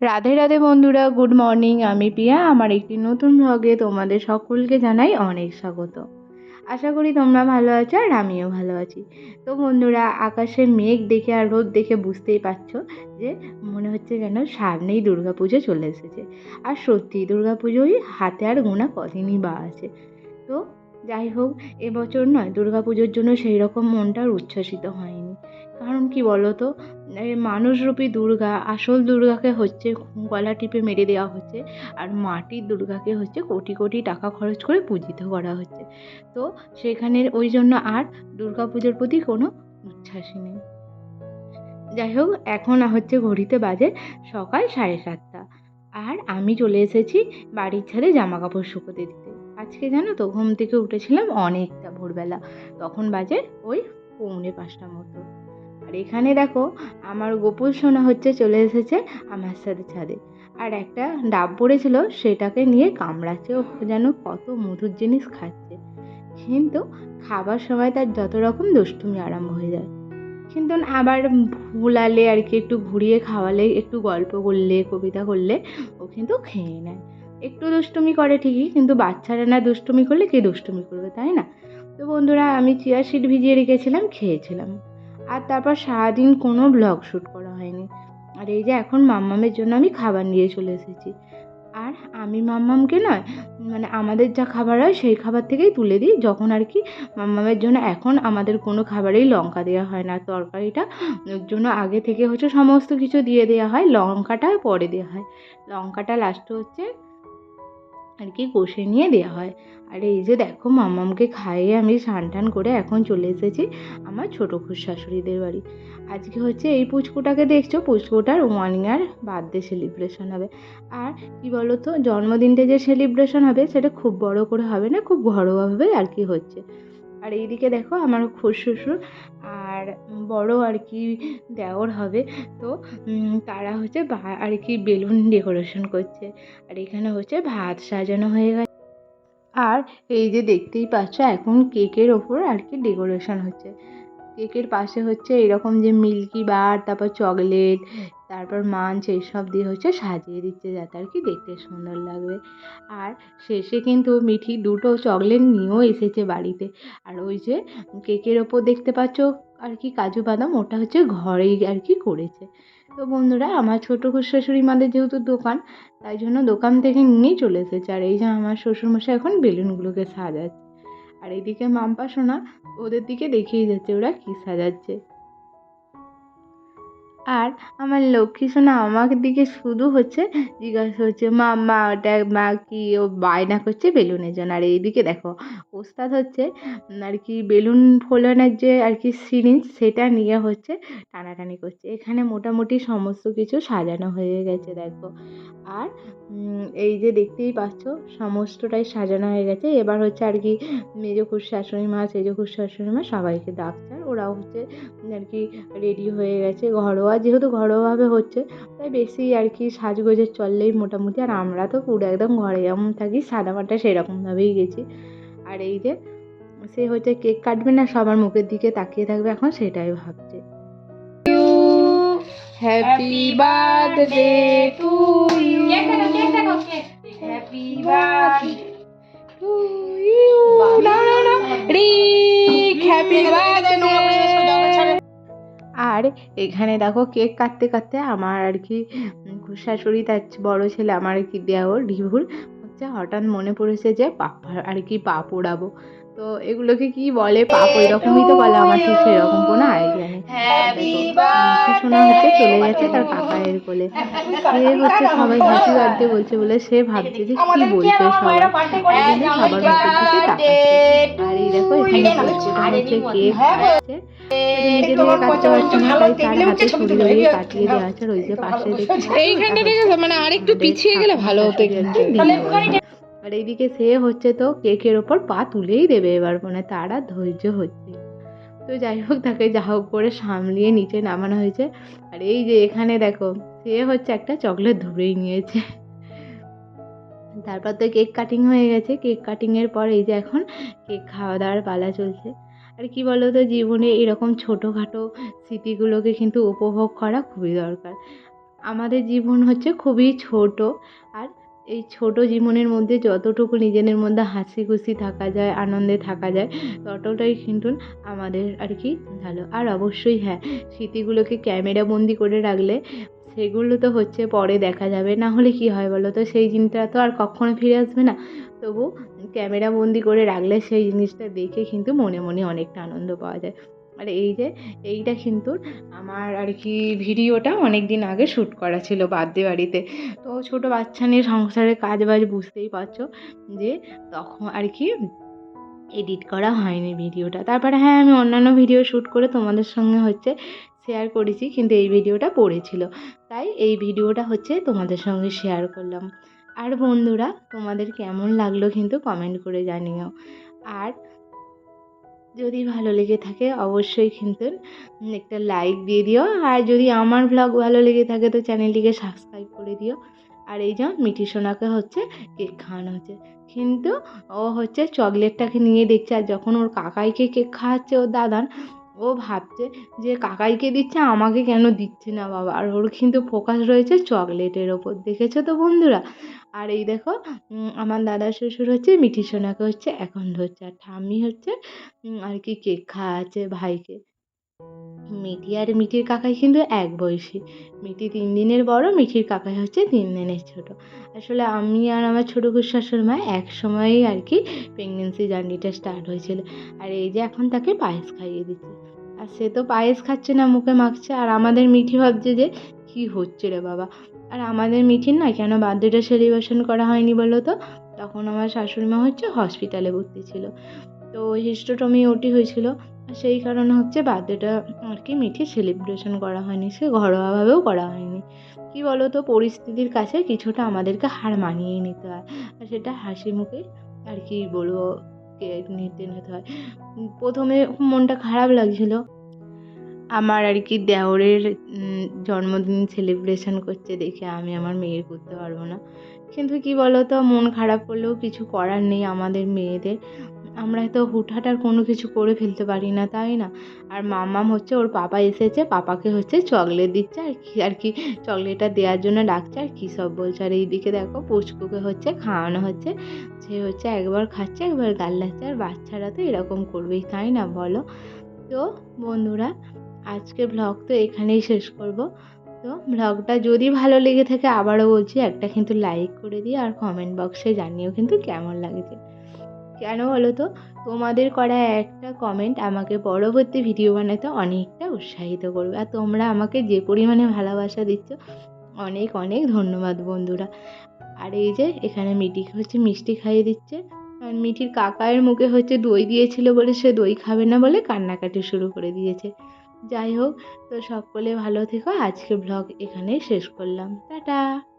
রাধে রাধে বন্ধুরা, good morning. আমি পিয়া আমার একটি নতুন ভ্লগে তোমাদের সকলকে জানাই অনেক স্বাগত। আশা করি তোমরা ভালো আছো আর আমিও ভালো আছি। তো বন্ধুরা, আকাশে মেঘ দেখে আর রোদ দেখে বুঝতেই পারছ যে মনে হচ্ছে যেন সামনেই দুর্গাপুজো চলে এসেছে। আর সত্যি দুর্গাপুজোই হাতে আর গোনা কদিনই বা আছে। তো যাই হোক, এবছর নয়, দুর্গাপুজোর জন্য সেই রকম মনটা আর উচ্ছ্বসিত হয়নি। কারণ কি বলো তো এই মানুষরূপী দুর্গা, আসল দুর্গাকে হচ্ছে গলা টিপে মেরে দেওয়া হচ্ছে আর মাটির দুর্গাকে হচ্ছে কোটি কোটি টাকা খরচ করে পূজিত করা হচ্ছে। তো সেখানে ওই জন্য আর পুজোর প্রতি কোনো উচ্ছ্বাসই নেই। যাই হোক, এখন হচ্ছে ঘড়িতে বাজে সকাল সাড়ে সাতটা। আর আমি চলে এসেছি বাড়ির ছাদে জামা কাপড় শুকোতে দিতে। আজকে জানো তো, ঘুম থেকে উঠেছিলাম অনেকটা ভোরবেলা। তখন বাজে ওই পৌনে পাঁচটা মতো। আর এখানে দেখো, আমার গোপুল সোনা হচ্ছে চলে এসেছে আমার সাথে ছাদে। আর একটা ডাব পড়েছিল, সেটাকে নিয়ে কামড়াচ্ছে। ও যেন কত মধুর জিনিস খাচ্ছে। কিন্তু খাবার সময় তার যত রকম দুষ্টুমি আরম্ভ হয়ে যায়। কিন্তু আবার ভুলালে আর কি, একটু ঘুরিয়ে খাওয়ালে, একটু গল্প করলে, কবিতা করলে, ও কিন্তু খেয়ে নেয়। একটু দুষ্টুমি করে ঠিকই, কিন্তু বাচ্চারা না দুষ্টুমি করলে কে দুষ্টুমি করবে, তাই না? তো বন্ধুরা, আমি চিয়া সিট ভিজিয়ে রেখেছিলাম, খেয়েছিলাম। আর তারপর সারাদিন কোনো ব্লগ শ্যুট করা হয়নি। আর এই যে এখন মাম্মামের জন্য আমি খাবার নিয়ে চলে এসেছি। আর আমি মাম্মামকে নয় মানে আমাদের যা খাবার হয়, সেই খাবার থেকেই তুলে দিই। যখন আর কি মাম্মামের জন্য এখন আমাদের কোনো খাবারেই লঙ্কা দেওয়া হয় না। তরকারিটা জন্য আগে থেকে হচ্ছে সমস্ত কিছু দিয়ে দেওয়া হয়। লঙ্কাটা পরে দেওয়া হয়। লঙ্কাটা লাস্টে হচ্ছে আর কি কষে নিয়ে দেওয়া হয়। আর এই যে দেখো মামামকে খাইয়ে আমি স্নান টান করে এখন চলে এসেছি আমার ছোটো খুশ শাশুড়িদের বাড়ি। আজকে হচ্ছে এই পুচকুটাকে দেখছ? পুচকুটার ওয়ান ইয়ার বার্থডে সেলিব্রেশন হবে। আর কি বলো তো জন্মদিনটা যে সেলিব্রেশন হবে, সেটা খুব বড় করে হবে না, খুব ঘরোয়াভাবে আর কি হচ্ছে। আর এইদিকে দেখো আমার খুশ শ্বশুর আর বড় আর কি দেওর হবে। তো তারা হচ্ছে আর কি বেলুন ডেকোরেশন করছে। আর এখানে হচ্ছে ভাত সাজানো হয়ে গেছে। আর এই যে দেখতেই পাচ্ছ, এখন কেকের ওপর আর কি ডেকোরেশন হচ্ছে। কেকের পাশে হচ্ছে এরকম যে মিল্কি বার, তারপর চকলেট, তারপর মাঞ্চ এইসব দিয়ে হচ্ছে সাজিয়ে দিচ্ছে যাতে আর কি দেখতে সুন্দর লাগবে। আর শেষে কিন্তু মিঠি দুটো চকলেট নিয়েও এসেছে বাড়িতে। আর ওই যে কেকের ওপর দেখতে পাচ্ছ আর কি কাজু বাদাম, ওটা হচ্ছে ঘরেই আর কি করেছে। তো বন্ধুরা, আমার ছোটো শাশুড়ি মাদের যেহেতু দোকান, তাই জন্য দোকান থেকে নিয়েই চলে এসেছে। আর এই যে আমার শ্বশুরমশাই এখন বেলুনগুলোকে সাজাচ্ছে। আর এদিকে মাম্পা সোনা ওদের দিকে দেখিয়ে যাচ্ছে ওরা কী সাজাচ্ছে। আর আমার লক্ষ্মী সোনা আমার দিকে শুধু হচ্ছে জিজ্ঞাসা হচ্ছে মা মা, ওটা মা কি ও বায়না করছে বেলুনের জন্য? আর এইদিকে দেখো, ওস্তাদ হচ্ছে আর কি বেলুন ফোলানোর যে আর কি সিরিঞ্জ সেটা নিয়ে হচ্ছে টানাটানি করছে। এখানে মোটামুটি সমস্ত কিছু সাজানো হয়ে গেছে দেখো। আর এই যে দেখতেই পাচ্ছ, সমস্তটাই সাজানো হয়ে গেছে। এবার হচ্ছে আর কি মেজো খুশ শাশুড়ি মা, সেজো খুশ শাশুড়ি মা সবাইকে ডাকছে ওরাও হচ্ছে আর কি রেডি হয়ে গেছে ঘরোয়া যেহেতু ঘরোয়াভাবে হচ্ছে তাই বেশি আর কি সাজগোজের চললেই মোটামুটি আর আমরা তো পুরো একদম ঘরে যেমন থাকি সাদামাটা সেরকমভাবেই গেছি। আর এই যে সে হচ্ছে কেক কাটবে না সবার মুখের দিকে তাকিয়ে থাকবে এখন সেটাই ভাবছে। Happy birthday to you happy birthday to you না না না রিক হ্যাপি বার্থডে আর এখানে দেখো কেক কাটতে কাটতে আমার আর কি শাশুড়ি তার বড়ো ছেলে আমার কি দেওয়া ঢিভুর হচ্ছে হঠাৎ মনে পড়েছে যে পাপ আর কি পা পোড়াবো তো এগুলোকে কি বলে? পাপ ওই রকমই তো বলে, আমার ঠিক সেরকম কোনো আইডিয়া শোনা হচ্ছে চলে গেছে তার কাকায়ের কোলে। সে হচ্ছে সবাই হ্যাপি বার্থডে বলছে বলে সে ভাবছে যে কি বলছে সবাই। সবার মুখের দিকে তাকাচ্ছে আর এই দেখো এখানে হচ্ছে কেক নিজে কাটতে পারছে না তাই তার হাতে ছুরি কাটিয়ে দেওয়া আছে আর ওই যে পাশে এইখানটা মানে আরেকটু পিছিয়ে গেলে ভালো হতো। কিন্তু আর এইদিকে সে হচ্ছে তো কেকের ওপর পা তুলেই দেবে এবার মানে তার আর ধৈর্য হচ্ছে না। তো যাই হোক, তাকে যা হোক করে সামলিয়ে নিচে নামানো হয়েছে। আর এই যে এখানে দেখো, সে হচ্ছে একটা চকলেট ধরেই নিয়েছে। তারপর তো কেক কাটিং হয়ে গেছে। কেক কাটিংয়ের পর এই যে এখন কেক খাওয়া দাওয়ার পালা চলছে। আর কি বলো তো জীবনে এরকম ছোটোখাটো স্মৃতিগুলোকে কিন্তু উপভোগ করা খুবই দরকার। আমাদের জীবন হচ্ছে খুবই ছোট আর এই ছোট জীবনের মধ্যে যতটুকু নিজেদের মধ্যে হাসি খুশি থাকা যায়, আনন্দে থাকা যায়, ততটাই কিন্তু আমাদের আর কি ভালো। আর অবশ্যই হ্যাঁ স্মৃতিগুলোকে ক্যামেরা বন্দি করে রাখলে সেগুলো তো হচ্ছে পরে দেখা যাবে। না হলে কী হয় বলো তো? সেই জিনিসটা তো আর কখনো ফিরে আসবে না। তবু ক্যামেরা বন্দি করে রাখলে সেই জিনিসটা দেখে কিন্তু মনে মনে অনেকটা আনন্দ পাওয়া যায়। আর এই যে, এইটা কিন্তু আমার আর কি ভিডিওটা অনেক দিন আগে শ্যুট করা ছিল বার্থডে বাড়িতে। তো ছোটো বাচ্চা নিয়ে সংসারের কাজ বাজ বুঝতেই পারছ যে, তখন আর কি এডিট করা হয়নি ভিডিওটা। তারপরে হ্যাঁ আমি অন্যান্য ভিডিও শ্যুট করে তোমাদের সঙ্গে হচ্ছে শেয়ার করেছি, কিন্তু এই ভিডিওটা পড়েছিল। তাই এই ভিডিওটা হচ্ছে তোমাদের সঙ্গে শেয়ার করলাম। আর বন্ধুরা, তোমাদের কেমন লাগল কিন্তু কমেন্ট করে জানিও। আর যদি ভালো লেগে থাকে অবশ্যই কিন্তু একটা লাইক দিয়ে দিও। আর যদি আমার ব্লগ ভালো লেগে থাকে তো চ্যানেলটিকে সাবস্ক্রাইব করে দিও। আর এই যে মিঠি সোনাকে হচ্ছে কেক খাওয়ানো হচ্ছে। কিন্তু ও হচ্ছে চকলেটটাকে নিয়ে দেখছে আর যখন ওর কাকাইকে কেক খাওয়াচ্ছে ওর দাদান ও ভাবছে যে কাকাইকে দিচ্ছে, আমাকে কেন দিচ্ছে না বাবা? আর ওর কিন্তু ফোকাস রয়েছে চকলেটের ওপর, দেখেছ তো বন্ধুরা? আর এই দেখো আমার দাদা শ্বশুর হচ্ছে মিঠি সোনাকে হচ্ছে এখন ধরছে, আর ঠাম্মি হচ্ছে আর কি কেক খাওয়াচ্ছে ভাইকে। মিঠি আর মিঠির কাকাই কিন্তু এক বয়সী। মিঠি তিন দিনের বড়, মিঠির কাকাই হচ্ছে তিন দিনের ছোট। আসলে আমি আর আমার ছোটো শাশুড়ি মা এক সময়েই আর কি প্রেগনেন্সি জার্নিটা স্টার্ট হয়েছিল। আর এই যে এখন তাকে পায়েস খাইয়ে দিচ্ছে। আর সে তো পায়েস খাচ্ছে না, মুখে মাখছে। আর আমাদের মিঠি ভাবছে যে, কী হচ্ছে রে বাবা? আর আমাদের মিঠির না কেন বার্থডেটা সেলিব্রেশন করা হয়নি বলো তো? তখন আমার শাশুড়ি মা হচ্ছে হসপিটালে ভর্তি ছিল। তো হিস্টোটমি ওটি হয়েছিল। আর সেই কারণে হচ্ছে বার্থডেটা আর কি মিঠি সেলিব্রেশন করা হয়নি, সে ঘরোয়াভাবেও করা হয়নি। কী বলো তো, পরিস্থিতির কাছে কিছুটা আমাদেরকে হার মানিয়ে নিতে হয়। আর সেটা হাসি মুখে আর কি বলব কেক নিতে নিতে হয়। প্রথমে মনটা খারাপ লাগছিল। আমার আর কি দেওরের জন্মদিন সেলিব্রেশন করছে দেখে আমি আমার মেয়ের করতে পারব না। কিন্তু কি বলো তো মন খারাপ করলেও কিছু করার নেই আমাদের মেয়েদের। আমরা তো হুটহাট আর কোনো কিছু করে ফেলতে পারি না, তাই না? আর মামাম হচ্ছে ওর পাপা এসেছে, পাপাকে হচ্ছে চকলেট দিচ্ছে, আর কি আর কি, চকলেটটা দেওয়ার জন্য ডাকছে, আর কী সব বলছে। আর এইদিকে দেখো পুচকুকে হচ্ছে খাওয়ানো হচ্ছে, সে হচ্ছে একবার খাচ্ছে, একবার গাল লাগছে, আর বাচ্চারা তো এরকম করবেই, তাই না বলো? তো বন্ধুরা আজকে ব্লগ তো এখানেই শেষ করব। তো ব্লগটা যদি ভালো লেগে থাকে আবারও বলছি, একটা কিন্তু লাইক করে দিও, আর কমেন্ট বক্সে জানিও কিন্তু কেমন লাগছে। কেন বলো তো? তোমাদের করা একটা কমেন্ট আমাকে পরবর্তী ভিডিও বানাতে অনেকটা উৎসাহিত করবে। আর তোমরা আমাকে যে পরিমাণে ভালোবাসা দিচ্ছ, অনেক অনেক ধন্যবাদ বন্ধুরা। আর এই যে, এখানে মিঠিকে হচ্ছে, মিষ্টি খাইয়ে দিচ্ছে। আর মিঠির কাকায়ের মুখে হচ্ছে দই দিয়েছিল বলে সে দই খাবে না বলে কান্নাকাটি শুরু করে দিয়েছে। যাই হোক, তো সকলে ভালো থেকো। আজকে ব্লগ এখানেই শেষ করলাম। টাটা!